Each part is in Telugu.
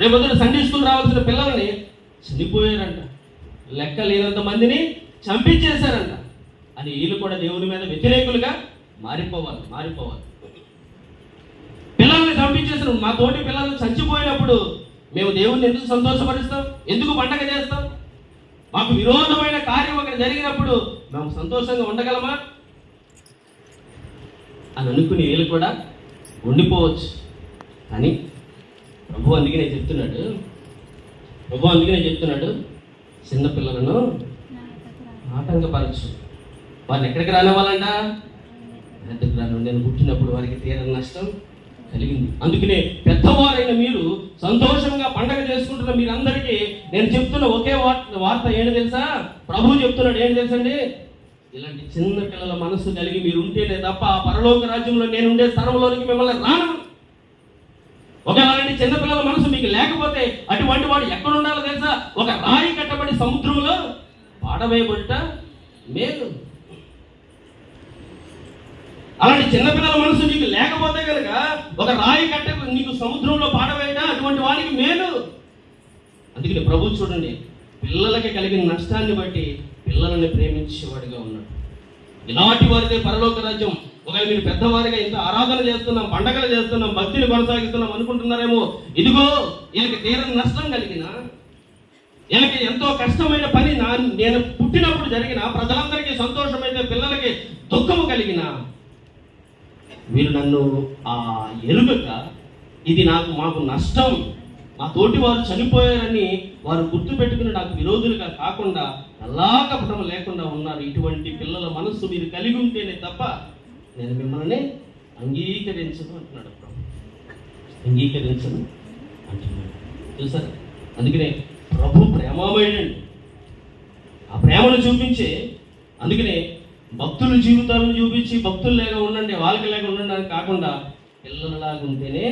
రేపు పొద్దున సండే స్కూల్ రావాల్సిన పిల్లల్ని చనిపోయారంట. లెక్క లేనంత మందిని చంపించేశారంట. అని వీళ్ళు కూడా దేవుని మీద వ్యతిరేకులుగా మారిపోవాలి మారిపోవాలి. పిల్లల్ని చంపించేసిన మా తోటి పిల్లల్ని చచ్చిపోయినప్పుడు మేము దేవుణ్ణి ఎందుకు సంతోషపరుస్తాం? ఎందుకు పండగ చేస్తాం? మాకు విరోధమైన కార్యం అక్కడ జరిగినప్పుడు మేము సంతోషంగా ఉండగలమా? అని అనుకుని వీళ్ళు కూడా ఉండిపోవచ్చు. కానీ ప్రభు అందుకనే చెప్తున్నాడు. ప్రభు అందుకనే చెప్తున్నాడు. చిన్నపిల్లలను ఆటంకపరచు. వారిని ఎక్కడికి రానివ్వాలంట? ఎక్కడికి రాను. నేను పుట్టినప్పుడు వారికి తీరని నష్టం కలిగింది. అందుకనే పెద్దవారైన మీరు సంతోషంగా పండగ చేసుకుంటున్న మీరందరికీ నేను చెప్తున్న ఒకే వార్త వార్త ఏంటి తెలుసా? ప్రభు చెప్తున్నాడు. ఏంటి తెలుసండి? ఇలాంటి చిన్న పిల్లల మనసు కలిగి మీరు ఉంటేనే తప్ప ఆ పరలోక రాజ్యంలో నేను ఉండే స్థలంలోనికి మిమ్మల్ని రాను. ఒకవేళ అలాంటి మనసు మీకు లేకపోతే అటువంటి వాడు ఎక్కడ ఉండాలో తెలుసా? ఒక రాయి కట్టబడి సముద్రంలో పాడవేయబడుట మేలు. అలాంటి చిన్నపిల్లల మనసు మీకు లేకపోతే కనుక ఒక రాయి కట్ట నీకు సముద్రంలో పాడవేయట అటువంటి వానికి మేలు. అందుకని ప్రభు చూడండి పిల్లలకి కలిగిన నష్టాన్ని బట్టి పిల్లలని ప్రేమించేవాడిగా ఉన్నాడు. ఇలాంటి వారిదే పరలోక రాజ్యం. ఒకవేళ మీరు పెద్దవారిగా ఇంత ఆరాధన చేస్తున్నాం పండగలు చేస్తున్నాం భక్తిని కొనసాగిస్తున్నాం అనుకుంటున్నారేమో ఇదిగో వీళ్ళకి తీరని నష్టం కలిగిన వీళ్ళకి ఎంతో కష్టమైన పని నా నేను పుట్టినప్పుడు జరిగిన ప్రజలందరికీ సంతోషమైతే పిల్లలకి దుఃఖము కలిగిన వీరు నన్ను ఆ ఎరుగక ఇది నాకు మాకు నష్టం మా తోటి వారు చనిపోయారని వారు గుర్తుపెట్టుకుని నాకు విరోధులుగా కాకుండా ఎలా లేకుండా ఉన్నారు. ఇటువంటి పిల్లల మనస్సు మీరు కలిగి ఉంటేనే తప్ప నేను మిమ్మల్ని అంగీకరించను అంటున్నాడు ప్రభు. అంగీకరించను అంటున్నాడు. చూసారు అందుకనే ప్రభు ప్రేమమైనండి ఆ ప్రేమను చూపించే అందుకనే భక్తుల జీవితాలను చూపించి భక్తులు లేక ఉండండి వాళ్ళకి లేక ఉండండి అని కాకుండా పిల్లలలాగా ఉంటేనే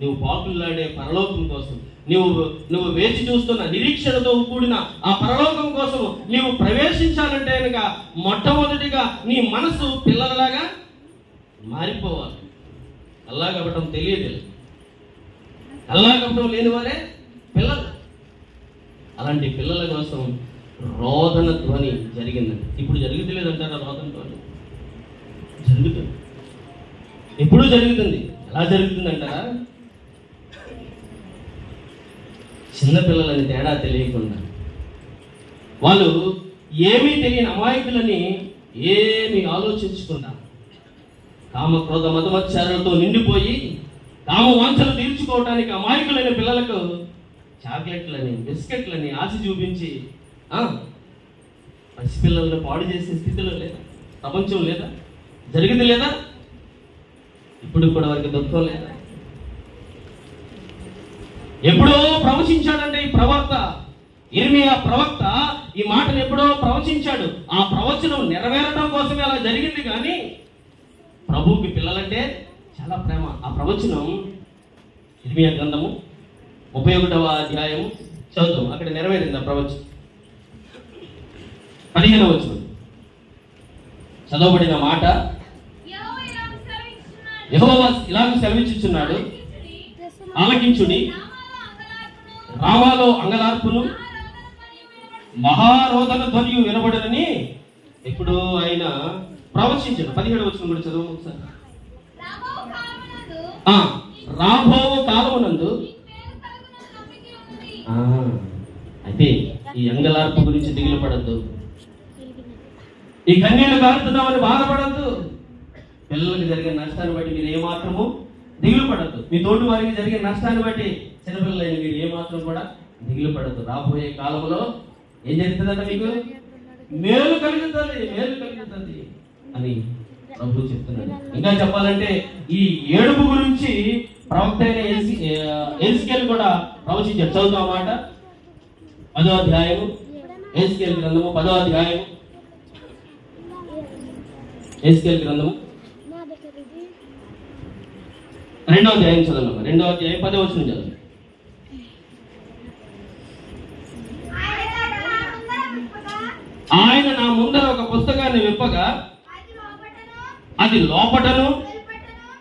నువ్వు పాకులాడే పరలోకం కోసం నువ్వు నువ్వు వేచి చూస్తున్న నిరీక్షణతో కూడిన ఆ పరలోకం కోసం నీవు ప్రవేశించాలంటే కనుక మొట్టమొదటిగా నీ మనసు పిల్లలలాగా మారిపోవాలి. అల్లాగవ్వటం తెలియదు. అల్లా లేని వారే పిల్లలు. అలాంటి పిల్లల కోసం రోదన ధ్వని జరిగిందండి ఇప్పుడు జరుగుతలేదంటారా రోదన ధ్వని? జరుగుతుంది. ఎప్పుడు జరుగుతుంది. ఎలా జరుగుతుంది అంటారా? చిన్నపిల్లలని తేడా తెలియకుండా. వాళ్ళు ఏమీ తెలియని అమాయకులని ఏమి ఆలోచించకుండా కామ క్రోధ మధుమత్సారాలతో నిండిపోయి కామ వాంఛలు తీర్చుకోవడానికి అమాయకులైన పిల్లలకు చాక్లెట్లని బిస్కెట్లని ఆశ చూపించి ఆ, పసిపిల్లలను పాడు చేసే స్థితిలో లేదా? ప్రపంచం లేదా? జరిగింది లేదా? ఇప్పుడు కూడా వారికి దుఃఖం లేదా? ఎప్పుడో ప్రవచించాడంటే ఈ ప్రవక్త. ఇర్మియా ప్రవక్త ఈ మాటను ఎప్పుడో ప్రవచించాడు. ఆ ప్రవచనం నెరవేరడం కోసమే అలా జరిగింది కానీ ప్రభువుకి పిల్లలంటే చాలా ప్రేమ ఆ ప్రవచనం ఇర్మియా గ్రంథము ముప్పై ఒకటవ అధ్యాయం చదువుతాం అక్కడ నెరవేరింది ఆ ప్రవచనం పదిహేనవ వచనం చదవబడిన మాట యెహోవా ఇలాగ సెలవిస్తున్నాడు. యెహోవా సెలవిచ్చుచున్నాడు ఆలకించుడి. రామాలో అంగలార్పును, మహారోధన ధ్వని ధ్వనియు వినబడుచున్నది. వినబడనని ఇప్పుడు ఆయన ప్రవచించాడు. పదిహేడు వచ్చిన కూడా చదువు ఒకసారి. రాబో కాలమునందు అయితే ఈ అంగలార్పు గురించి దిగులు పడద్దు ఈ కన్యలు కారుతున్నామని బాధపడద్దు. పిల్లలకి జరిగిన నష్టాన్ని బట్టి మీరు ఏమాత్రము దిగులు పడద్దు మీ తోటి వారికి జరిగిన నష్టాన్ని బట్టి చిన్నపిల్లలైన మీరు ఏమాత్రం కూడా దిగులు పడద్దు రాబోయే కాలంలో ఏం జరుగుతుందంట మీకు? మేలు కలుగుతుంది మేలు కలుగుతుంది. అని ప్రభు చెప్తున్నాడు. ఇంకా చెప్పాలంటే ఈ ఏడుపు గురించి ప్రవక్త అయిన ఎల్సి- కూడా ప్రవచించారు చదువుతాం అన్నమాట పదో అధ్యాయము. ఎస్కేల్ గ్రంథము పదో అధ్యాయము. ఎస్కేల్ గ్రంథము. రెండో అధ్యాయం చదవమ్మా రెండో అధ్యాయం పదో వచ్చిన చదువు ఆయన నా ముందర విప్పగా, ఆయన నా ముందర ఒక పుస్తకాన్ని విప్పగా అది లోపటను, అది లోపటను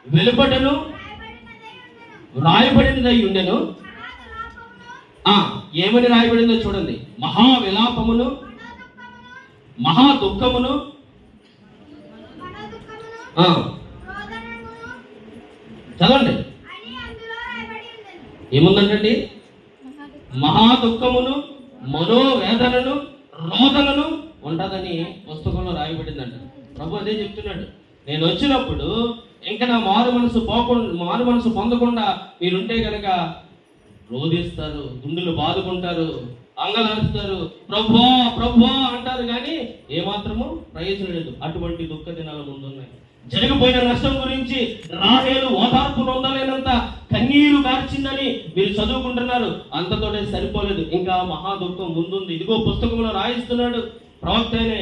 వెలుపటను రాయబడినదై ఉండెను. ఆ ఏమని రాయబడిందో చూడండి. మహా విలాపమును మహా దుఃఖమును ఆ, చదవండి. ఏముందంటండి? మహా దుఃఖమును మనోవేదనను రోదనను ఉండదని పుస్తకంలో రాయబడిందంట. ప్రభు అదే చెప్తున్నాడు. నేను వచ్చినప్పుడు ఇంకా నా మారు మనసు పోకుండా మారు మనసు పొందకుండా మీరుంటే కనుక రోధిస్తారు గుండెలు బాదుకుంటారు అంగలారుస్తారు. ప్రభా ప్రభా అంటారు కానీ ఏమాత్రము ప్రయోజనం లేదు. అటువంటి దుఃఖ దినాలు ముందున్నాయి. జరిగిపోయిన నష్టం గురించి రాహేలు ఓదార్పు నొందలేనంత కన్నీరు కార్చిందని మీరు చదువుకుంటున్నారు. అంతతోనే సరిపోలేదు. ఇంకా మహా దుఃఖం ముందుంది. ఇదిగో పుస్తకంలో రాయిస్తున్నాడు ప్రవక్త అయిన